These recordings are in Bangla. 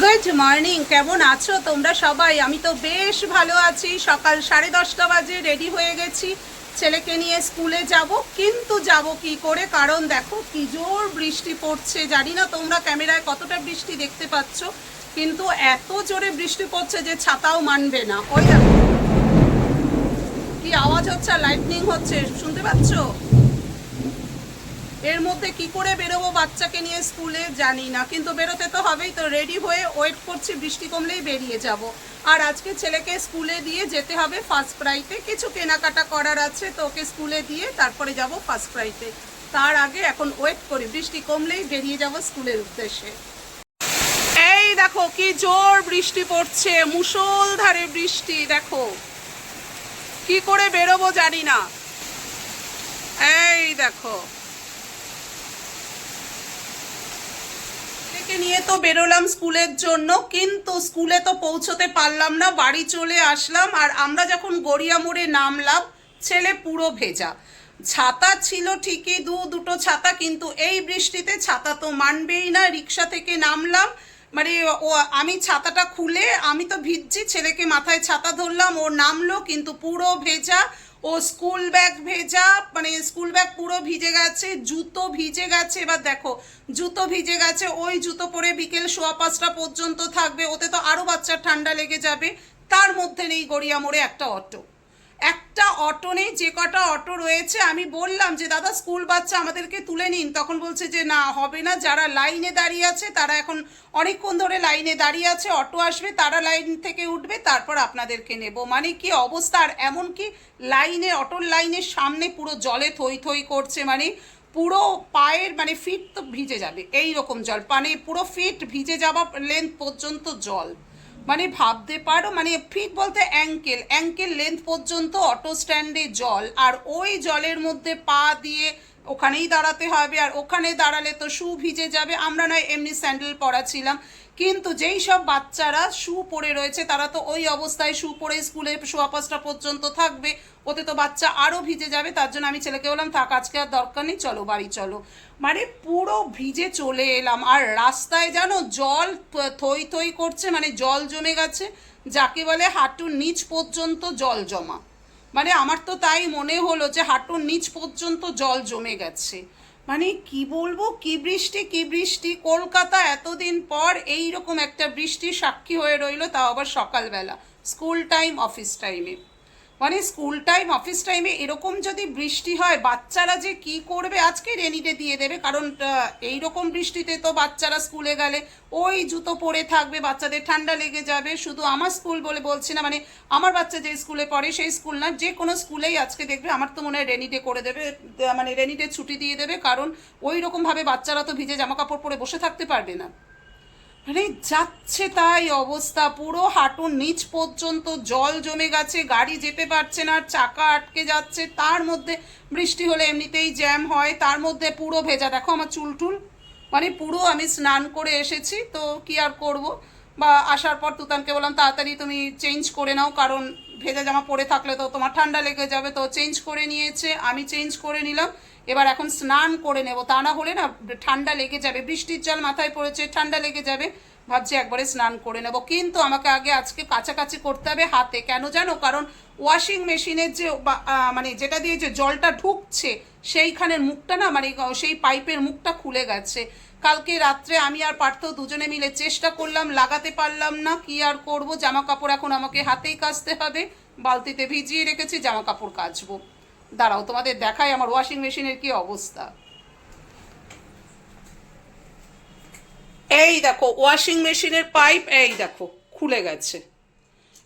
গুড মর্নিং, কেমন আছো তোমরা সবাই? আমি তো বেশ ভালো আছি। সকাল সাড়ে দশটা বাজে রেডি হয়ে গেছি। ছেলেকে নিয়ে স্কুলে যাব, কিন্তু যাব কি করে? কারণ দেখো, কি জোর বৃষ্টি পড়ছে। জানি না তোমরা ক্যামেরায় কতটা বৃষ্টি দেখতে পাচ্ছ, কিন্তু এত জোরে বৃষ্টি পড়ছে যে ছাতাও মানবে না। ওই দেখো। কি আওয়াজ হচ্ছে? লাইটনিং হচ্ছে। শুনতে পাচ্ছো? এর মধ্যে কি করে বেরোবো বাচ্চাকে নিয়ে স্কুলে জানি না, কিন্তু বেরোতে তো হবেই তো। রেডি হয়ে ওয়েট করছি, বৃষ্টি কমলেই বেরিয়ে যাব। আর আজকে ছেলেকে স্কুলে দিয়ে যেতে হবে ফার্স্ট প্রাইতে কিছু কেনাকাটা করার আছে তো ওকে স্কুলে দিয়ে তারপরে যাব ফার্স্ট প্রাইতে তার আগে এখন ওয়েট করি, বৃষ্টি কমলেই বেরিয়ে যাব স্কুলের উদ্দেশ্যে। এই দেখো কি জোর বৃষ্টি পড়ছে মুষলধারে বৃষ্টি, দেখো। কি করে বেরোবো জানি না। এই দেখো। ছেলেকে নিয়ে তো বেরোলাম স্কুলের জন্য, কিন্তু স্কুলে তো পৌঁছতে পারলাম না, বাড়ি চলে আসলাম, আর আমরা যখন গড়িয়া মোড়ে নামলাম, ছেলে পুরো ভেজা। ছাতা ছিল ঠিকই, দু দুটো ছাতা, কিন্তু এই বৃষ্টিতে ছাতা তো মানবেই না, রিক্সা থেকে নামলাম মানে ও, আমি ছাতাটা খুলে আমি তো ভিজছি, ছেলেকে মাথায় ছাতা ধরলাম, ও নামলো, কিন্তু পুরো ভেজা, ও স্কুল ব্যাগ ভেজা মানে স্কুল ব্যাগ পুরো ভিজে গেছে, জুতো ভিজে গেছে, এবার দেখো, জুতো ভিজে গেছে, ওই জুতো পরে বিকেল সোয়া পাঁচটা পর্যন্ত থাকবে, ওতে তো আরও বাচ্চার ঠান্ডা লেগে যাবে, তার মধ্যে নেই গড়িয়া মোড়ে একটা অটো। একটা অটো নেই, যে কটা অটো রয়েছে, আমি বললাম যে, দাদা, স্কুল বাচ্চা আমাদেরকে তুলে নিন। তখন বলছে যে, না, হবে না। যারা লাইনে দাঁড়িয়ে আছে, তারা এখন অনেকক্ষণ ধরে লাইনে দাঁড়িয়ে আছে, অটো আসবে, তারা লাইন থেকে উঠবে, তারপর আপনাদেরকে নেব। মানে কি অবস্থা? আর এমন কি লাইনে, অটোর লাইনের সামনে পুরো জলে থই থই করছে মানে পুরো পায়ের মানে ফিট তো ভিজে যাবে এই রকম জল মানে পুরো ফিট ভিজে যাওয়া লেন্থ পর্যন্ত জল। মানে ভাবতে পারো মানে ফিট বলতে অ্যাঙ্কেল অ্যাঙ্কেল লেন্থ পর্যন্ত অটো স্ট্যান্ডে জল, আর ওই জলের মধ্যে পা দিয়ে ওখানেই দাঁড়াতে হবে, আর ওখানে দাঁড়ালে তো শু ভিজে যাবে। আমরা নয়, এমনি স্যান্ডেল পরা ছিলাম কিন্তু যেই সব বাচ্চারা শু পরে রয়েছে, তারা তো ওই অবস্থায় শু পরে স্কুলে শোয়া পাঁচটা পর্যন্ত থাকবে। ওতে তো বাচ্চা আরও ভিজে যাবে, তার জন্য আমি ছেলেকে বললাম, থাক, আজকে আর দরকার নেই, চলো, বাড়ি চলো। মানে পুরো ভিজে চলে এলাম। আর রাস্তায় জানো, জল থই থই করছে মানে জল জমে গেছে, যাকে বলে হাঁটুর নিচ পর্যন্ত জল জমা। মানে আমার তো তাই মনে হলো যে হাঁটুর নিচ পর্যন্ত জল জমে গেছে। মানে কি বলব? কি বৃষ্টি কি বৃষ্টি? কলকাতা এতদিন পর এইরকম একটা বৃষ্টি সাক্ষী হয়ে রইল, তাও আবার সকালবেলা। স্কুল টাইম, অফিস টাইমে। মানে স্কুল টাইম, অফিস টাইমে এরকম যদি বৃষ্টি হয়, বাচ্চারা যে কি করবে আজকে রেনিডে দিয়ে দেবে। কারণ এই রকম বৃষ্টিতে তো বাচ্চারা স্কুলে গেলে ওই জুতো পরে থাকবে, বাচ্চাদের ঠান্ডা লেগে যাবে। শুধু আমার স্কুল বলে বলছি না মানে আমার বাচ্চা যে স্কুলে পড়ে সেই স্কুল না, যে কোনো স্কুলেই আজকে দেখবে, আমার তো মনে হয় রেনিডে করে দেবে মানে রেনিডে ছুটি দিয়ে দেবে। কারণ ওই রকমভাবে বাচ্চারা তো ভিজে জামা কাপড় পরে বসে থাকতে পারবে না। মানে যাচ্ছে তাই অবস্থা। পুরো হাঁটুর নিচ পর্যন্ত জল জমে গেছে, গাড়ি যেতে পারছে না চাকা আটকে যাচ্ছে। তার মধ্যে বৃষ্টি হলে এমনিতেই জ্যাম হয়, তার মধ্যে পুরো ভেজা। দেখো আমার চুল টুল মানে পুরো আমি স্নান করে এসেছি, তো কি আর করব? বা আসার পর তুতানকে বললাম, তাড়াতাড়ি তুমি চেঞ্জ করে নাও, কারণ ভেজা জামা পরে থাকলে তো তোমার ঠান্ডা লেগে যাবে। তো চেঞ্জ করে নিয়েছে, আমি চেঞ্জ করে নিলাম। এবার এখন স্নান করে নেব। তা না হলে না ঠান্ডা লেগে যাবে, বৃষ্টির জল মাথায় পড়েছে, ঠান্ডা লেগে যাবে। ভাবছি একবারে স্নান করে নেব। কিন্তু আমাকে আগে আজকে কাছাকাছি করতে হবে হাতে। কেন জানো? কারণ ওয়াশিং মেশিনের যে মানে যেটা দিয়ে যে জলটা ঢুকছে, সেইখানের মুখটা না মানে সেই পাইপের মুখটা খুলে গেছে। কালকে রাত্রে আমি আর পার্থ দুজনে মিলে চেষ্টা করলাম, লাগাতে পারলাম না। কি আর করব? জামা কাপড় এখন আমাকে হাতেই কাচতে হবে। বালতিতে ভিজিয়ে রেখেছি জামা কাপড় কাচবো। দাঁড়াও, তোমাদের দেখাই আমার ওয়াশিং মেশিনের কি অবস্থা। এই দেখো ওয়াশিং মেশিনের পাইপ এই দেখো, খুলে গেছে।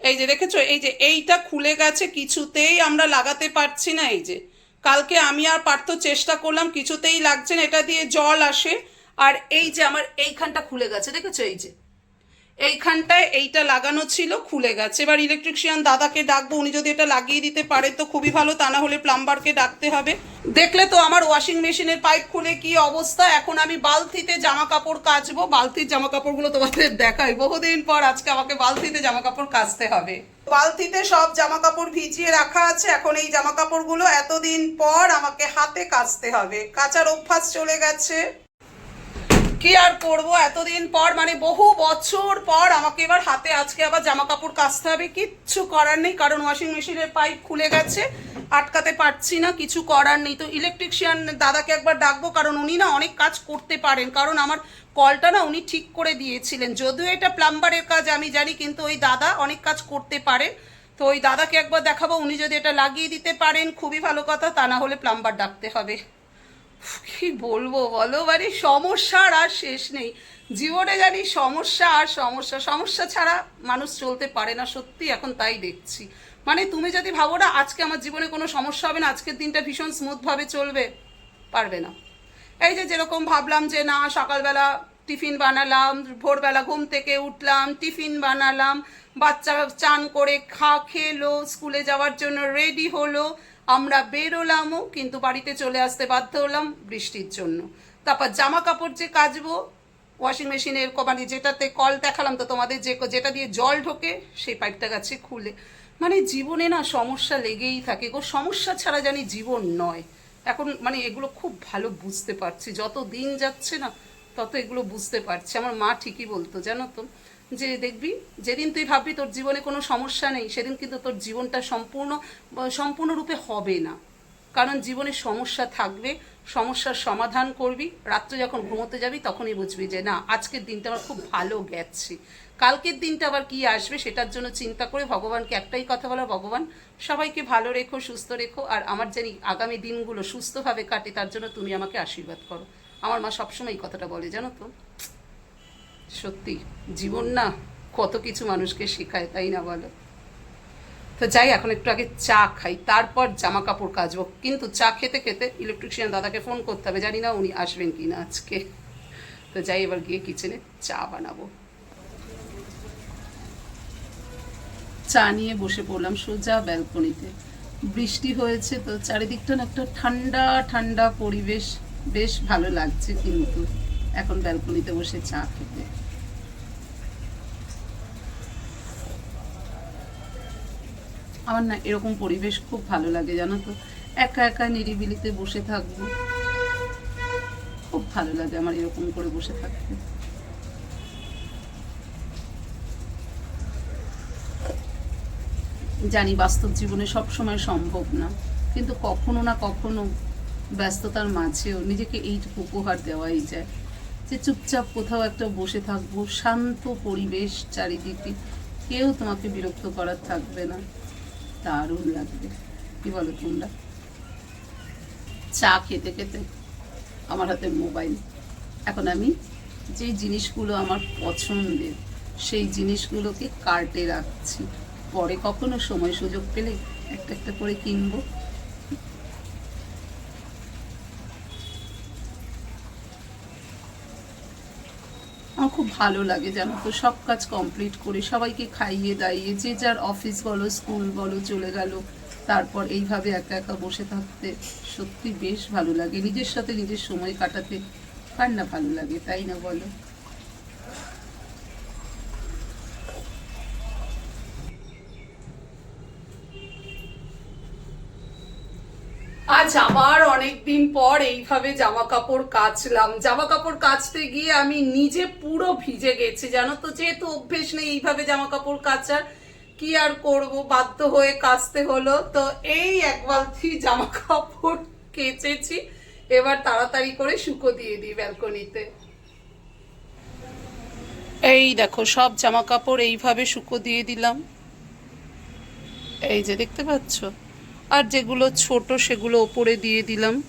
এই যে দেখেছ, এই যে এইটা খুলে গেছে, কিছুতেই আমরা লাগাতে পারছি না এই যে। কালকে আমি আর পার্থ চেষ্টা করলাম, কিছুতেই লাগছে না, এটা দিয়ে জল আসে। আর এই যে আমার এইখানটা খুলে গেছে, দেখেছ এই যে? এইখানটায় এইটা লাগানো ছিল, খুলে গেছে। এবার ইলেকট্রিশিয়ান দাদাকে ডাকবো, উনি যদি এটা লাগিয়ে দিতে পারে তো খুবই ভালো, তা না হলে প্লাম্বারকে ডাকতে হবে। দেখলে তো আমার ওয়াশিং মেশিনের পাইপ খুলে কি অবস্থা? এখন আমি বালতিতে জামা কাপড় কাচবো। বালতির জামা কাপড়গুলো তোমাদের দেখাই। বহুদিন পর আজকে আমাকে বালতিতে জামা কাপড় কাচতে হবে। বালতিতে সব জামা কাপড় ভিজিয়ে রাখা আছে। এখন এই জামা কাপড়গুলো এতদিন পর আমাকে হাতে কাচতে হবে। কাচার অভ্যাস চলে গেছে। কি আর করব? এতদিন পর মানে বহু বছর পর আমাকে এবার হাতে আজকে আবার জামা কাপড় কাচতে হবে। কিচ্ছু করার নেই, কারণ ওয়াশিং মেশিনের পাইপ খুলে গেছে। আটকাতে পারছি না, কিছু করার নেই। তো ইলেকট্রিশিয়ান দাদাকে একবার ডাকবো, কারণ উনি না অনেক কাজ করতে পারেন। কারণ আমার কলটা না উনি ঠিক করে দিয়েছিলেন। যদিও এটা প্লাম্বারের কাজ, আমি জানি, কিন্তু ওই দাদা অনেক কাজ করতে পারেন তো ওই দাদাকে একবার দেখাবো, উনি যদি এটা লাগিয়ে দিতে পারেন, খুবই ভালো কথা, তা না হলে প্লাম্বার ডাকতে হবে। কি বলব বলো? মানে সমস্যার আর শেষ নেই। জীবনে জানি সমস্যা আর সমস্যা। সমস্যা ছাড়া মানুষ চলতে পারে না, সত্যি এখন তাই দেখছি। মানে তুমি যদি ভাবো না, আজকে আমার জীবনে কোনো সমস্যা হবে না, আজকের দিনটা ভীষণ স্মুথভাবে চলবে, পারবে না। এই যে যেরকম ভাবলাম যে না, সকালবেলা টিফিন বানালাম, ভোরবেলা ঘুম থেকে উঠলাম, টিফিন বানালাম, বাচ্চা চান করে খা, খেলো, স্কুলে যাওয়ার জন্য রেডি হলো আমরা বেরোলামও কিন্তু বাড়িতে চলে আসতে বাধ্য হলাম বৃষ্টির জন্য। তারপর জামা কাপড় যে কাচবো ওয়াশিং মেশিনের মানে যেটাতে কল দেখালাম তো তোমাদের যে যেটা দিয়ে জল ঢোকে, সেই পাইপটা গাছে খুলে। মানে জীবনে না সমস্যা লেগেই থাকে গো। সমস্যা ছাড়া জানি জীবন নয়। এখন মানে এগুলো খুব ভালো বুঝতে পারছি। যত দিন যাচ্ছে না, তত এগুলো বুঝতে পারছি। আমার মা ঠিকই বলতো, জানো তো? যে দেখবি, যেদিন তুই ভাববি তোর জীবনে কোনো সমস্যা নেই, সেদিন কিন্তু তোর জীবনটা সম্পূর্ণ, সম্পূর্ণরূপে হবে না। কারণ জীবনে সমস্যা থাকবে, সমস্যার সমাধান করবি, রাত্রে যখন ঘুমোতে যাবি তখনই বুঝবি যে না, আজকের দিনটা আমার খুব ভালো গেছে। কালকের দিনটা আবার কি আসবে সেটার জন্য চিন্তা করে ভগবানকে একটাই কথা বলা, ভগবান, সবাইকে ভালো রেখো, সুস্থ রেখো, আর আমার জানি আগামী দিনগুলো সুস্থভাবে কাটে, তার জন্য তুমি আমাকে আশীর্বাদ করো। আমার মা সবসময় এই কথাটা বলে, জানো তো? সত্যি, জীবন না কত কিছু মানুষকে শেখায়, তাই না বলো? তো যাই, এখন একটু আগে চা খাই, তারপর জামা কাপড় কাচবো। কিন্তু চা খেতে খেতে ইলেকট্রিশিয়ান দাদাকে ফোন করতে হবে, জানি না উনি আসবেন কি না আজকে। তো যাই, এবার গিয়ে কিচেনে চা বানাবো। চা নিয়ে বসে পড়লাম সোজা ব্যালকনিতে। বৃষ্টি হয়েছে তো চারিদিকটা না একটা ঠান্ডা ঠান্ডা পরিবেশ। বেশ ভালো লাগছে কিন্তু। এখন ব্যালকনিতে বসে চা খেতে। আমার না এরকম পরিবেশ খুব ভালো লাগে, জানো তো। একা একা নিরিবিলিতে বসে থাকব। খুব ভালো লাগে আমার এরকম করে বসে থাকতে। জানি বাস্তব জীবনে সব সময় সম্ভব না, কিন্তু কখনো না কখনো ব্যস্ততার মাঝেও নিজেকে এইটুকু উপহার দেওয়াই যায়। যে চুপচাপ কোথাও একটা বসে থাকব, শান্ত পরিবেশ চারিদিকে, কেউ তোমাকে বিরক্ত করার থাকবে না। দারুণ লাগবে। কি বলো তোমরা? চা খেতে খেতে আমার হাতে মোবাইল। এখন আমি যে জিনিসগুলো আমার পছন্দের, সেই জিনিসগুলোকে কার্টে রাখছি। পরে কখনো সময় সুযোগ পেলে একটা একটা করে কিনবো। আমার খুব ভালো লাগে জানো তো, সব কাজ কমপ্লিট করে সবাইকে খাইয়ে দাইয়ে, যে যার অফিস বলো স্কুল বলো, চলে গেল, তারপর এইভাবে একা একা বসে থাকতে সত্যি বেশ ভালো লাগে। নিজের সাথে নিজের সময় কাটাতে কার না ভালো লাগে, তাই না বলো? আজ আবার অনেক দিন পর এইভাবে জামা কাপড় কাচলাম। জামা কাপড় কাচতে গিয়ে আমি নিজে পুরো ভিজে গেছি, জানো তো? যেহেতু অভ্যেস নেই এইভাবে জামা কাপড় কাচার, কি আর করব? বাধ্য হয়ে কাচতে হলো। তো এই এক বালতি জামা কাপড় কেচেছি। এবার তাড়াতাড়ি করে শুকো দিয়ে দিই ব্যালকনিতে। এই দেখো, সব জামা কাপড় এইভাবে শুকো দিয়ে দিলাম। এই যে দেখতে পাচ্ছ? আর যেগুলো ছোট সেগুলো ওপরে দিয়ে দিলাম।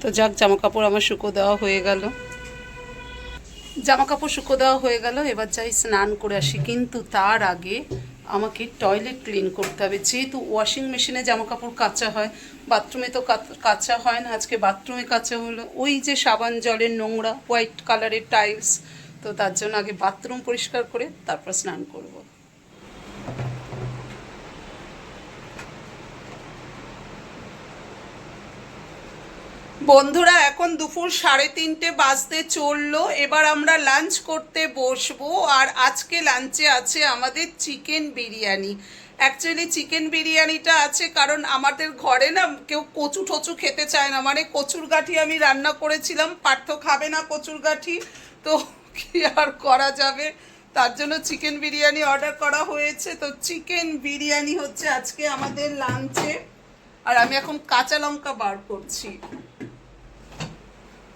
তো যাক জামা কাপড় আমার শুকো দেওয়া হয়ে গেল। জামা কাপড় শুকো দেওয়া হয়ে গেল। এবার যাই স্নান করে আসি। কিন্তু তার আগে আমাকে টয়লেট ক্লিন করতে হবে। যেহেতু ওয়াশিং মেশিনে জামা কাপড় কাচা হয়, বাথরুমে তো কাচ- কাচা হয় না, আজকে বাথরুমে কাচা হলো। ওই যে সাবান জলের নোংরা, হোয়াইট কালারের টাইলস, তো তার জন্য আগে বাথরুম পরিষ্কার করে তারপর স্নান করব। বন্ধুরা, এখন দুপুর সাড়ে তিনটে বাজতে চলল। এবার আমরা লাঞ্চ করতে বসবো। আর আজকে লাঞ্চে আছে আমাদের চিকেন বিরিয়ানি। অ্যাকচুয়ালি চিকেন বিরিয়ানিটা আছে কারণ আমাদের ঘরে না কেউ কচু টচু খেতে চায় না। মানে কচুর গাঠি আমি রান্না করেছিলাম, পার্থ খাবে না কচুর গাঠি। তো কি আর করা যাবে? তার জন্য চিকেন বিরিয়ানি অর্ডার করা হয়েছে। তো চিকেন বিরিয়ানি হচ্ছে আজকে আমাদের লাঞ্চে আর আমি এখন কাঁচা লঙ্কা বার করছি।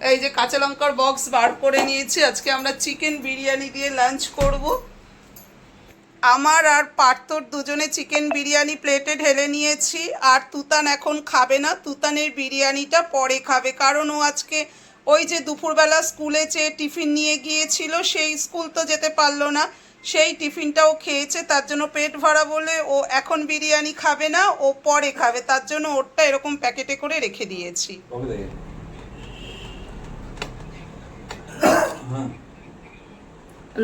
এই যে কাঁচা লঙ্কার বক্স বার করে নিয়েছি। আজকে আমরা চিকেন বিরিয়ানি দিয়ে লাঞ্চ করব। আমার আর পার্থর দুজনে চিকেন বিরিয়ানি প্লেটে ঢেলে নিয়েছি। আর তুতান এখন খাবে না। তুতানের বিরিয়ানিটা পরে খাবে। কারণ ও আজকে ওই যে দুপুরবেলা স্কুলে চেয়ে টিফিন নিয়ে গিয়েছিল, সেই স্কুল তো যেতে পারল না। সেই টিফিনটাও খেয়েছে। তার জন্য পেট ভরা বলে ও এখন বিরিয়ানি খাবে না, ও পরে খাবে। তার জন্য ওরটা এরকম প্যাকেটে করে রেখে দিয়েছি কবে থেকে হ্যাঁ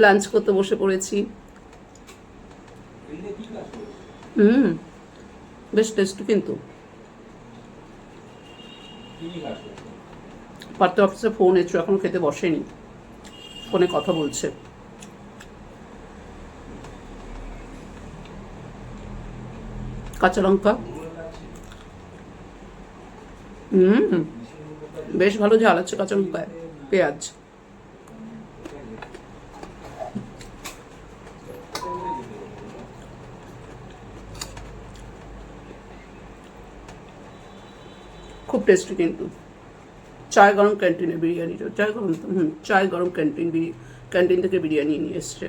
লাঞ্চ করতে বসে পড়েছি? হুম, বেশ টেস্ট কিন্তু? পার্টি অফিসে ফোন এসছো এখন খেতে বসেনি। ফোনে কথা বলছে। কাঁচা লঙ্কা। হুম, বেশ ভালো ঝাল আছে কাঁচা লঙ্কায়, পেঁয়াজ। খুব টেস্টি কিন্তু। চায় গরম ক্যান্টিনে বিরিয়ানি চায় গরম তো, হুম, চায় গরম ক্যান্টিন ক্যান্টিন থেকে বিরিয়ানি নিয়ে এসছে।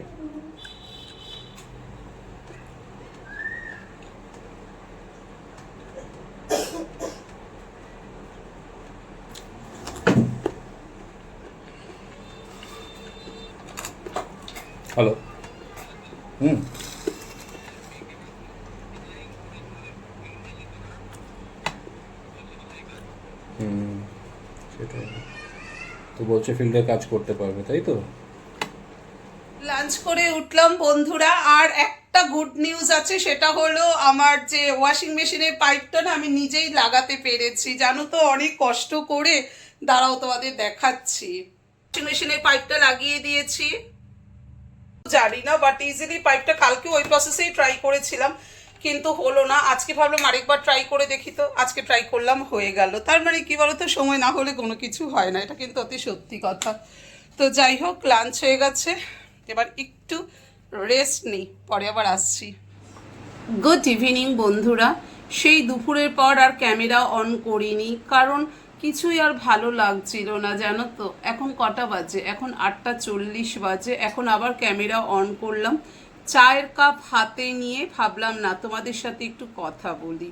হ্যালো হুম সেটাই। তো বলছে ফিল্ডে কাজ করতে পারবে, তাই তো? লাঞ্চ করে উঠলাম বন্ধুরা, আর একটা গুড নিউজ আছে, সেটা হলো আমার যে ওয়াশিং মেশিনের পাইপটা না আমি নিজেই লাগাতে পেরেছি। জানো তো, অনেক কষ্ট করে। দাঁড়াও, তোমাদের দেখাচ্ছি। ওয়াশিং মেশিনের পাইপটা লাগিয়ে দিয়েছি। জানি না বাট ইজিলি পাইপটা কালকে ওই প্রসেসেই ট্রাই করেছিলাম। কিন্তু হলো না। আজকে ভাবলাম আরেকবার ট্রাই করে দেখি তো। আজকে ট্রাই করলাম, হয়ে গেল। তার মানে কি বলতো, সময় না হলে কোনো কিছু হয় না। এটা কিন্তু অতি সত্যি কথা। তো যাই হোক লাঞ্চ হয়ে গেছে। এবার একটু রেস্ট নিই। পরে আবার আসছি। গুড ইভিনিং বন্ধুরা। সেই দুপুরের পর আর ক্যামেরা অন করিনি, কারণ কিছুই আর ভালো লাগছিল না, জানো তো। এখন কটা বাজে? এখন আটটা চল্লিশ বাজে। এখন আবার ক্যামেরা অন করলাম। চায়ের কাপ হাতে নিয়ে ভাবলাম, না, তোমাদের সাথে একটু কথা বলি।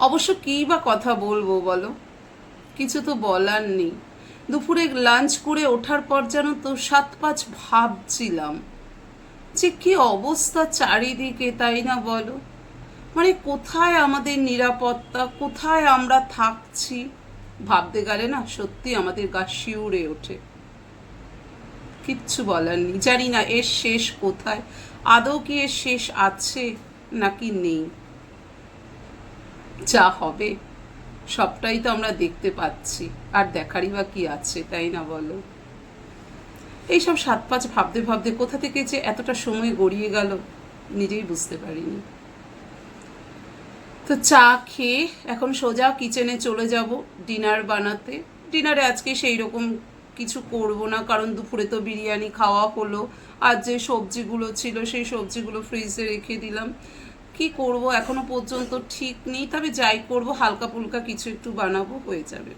অবশ্য কী বা কথা বলব বলো? কিছু তো বলার নেই। দুপুরে লাঞ্চ করে ওঠার পর যেন তো সাত পাঁচ ভাবছিলাম যে কি অবস্থা চারিদিকে, তাই না বলো? মানে কোথায় আমাদের নিরাপত্তা, কোথায় আমরা থাকছি? ভাবতে গেলে না সত্যি আমাদের গা শিউরে ওঠে। কিচ্ছু বলার নেই। জানি না এর শেষ কোথায়। আদৌ কি এর শেষ আছে নাকি নেই? যা হবে, সবটাই তো আমরা দেখতে পাচ্ছি। আর দেখারই বা কি আছে, তাই না বলো? এইসব সাত পাঁচ ভাবতে ভাবতে কোথা থেকে যে এতটা সময় গড়িয়ে গেল, নিজেই বুঝতে পারিনি। তো চা খেয়ে এখন সোজা কিচেনে চলে যাব ডিনার বানাতে। ডিনারে আজকে সেই রকম কিছু করব না, কারণ দুপুরে তো বিরিয়ানি, খাওয়া হলো। আর যে সবজিগুলো ছিল, সেই সবজিগুলো ফ্রিজে রেখে দিলাম। কি করব? এখনও পর্যন্ত ঠিক নেই। তবে যাই করব, হালকা ফুলকা কিছু একটু বানাবো, হয়ে যাবে।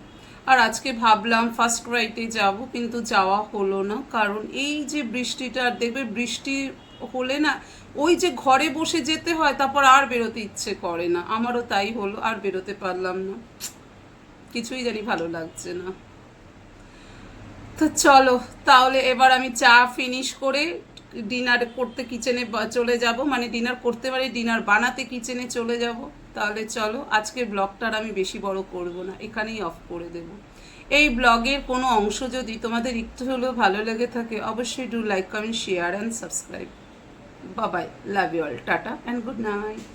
আর আজকে ভাবলাম ফার্স্ট রাইটে যাব, কিন্তু যাওয়া হলো না। কারণ এই যে বৃষ্টিটা দেখবে বৃষ্টি হলে না, ওই যে ঘরে বসে যেতে হয়, তারপর আর বেরোতে ইচ্ছে করে না। আমারও তাই হলো, আর বেরোতে পারলাম না। কিছুই জানি ভালো লাগছে না। তো চলো, তাহলে এবার আমি চা ফিনিশ করে ডিনার করতে কিচেনে চলে যাব। মানে ডিনার করতে পারি ডিনার বানাতে কিচেনে চলে যাব। তাহলে চলো, আজকের ব্লগটার আমি বেশি বড় করব না, এখানেই অফ করে দেব। এই ব্লগের কোনো অংশ যদি তোমাদের একটু হলেও ভালো লেগে থাকে, অবশ্যই do like comment share and subscribe Babai love you all tata and good night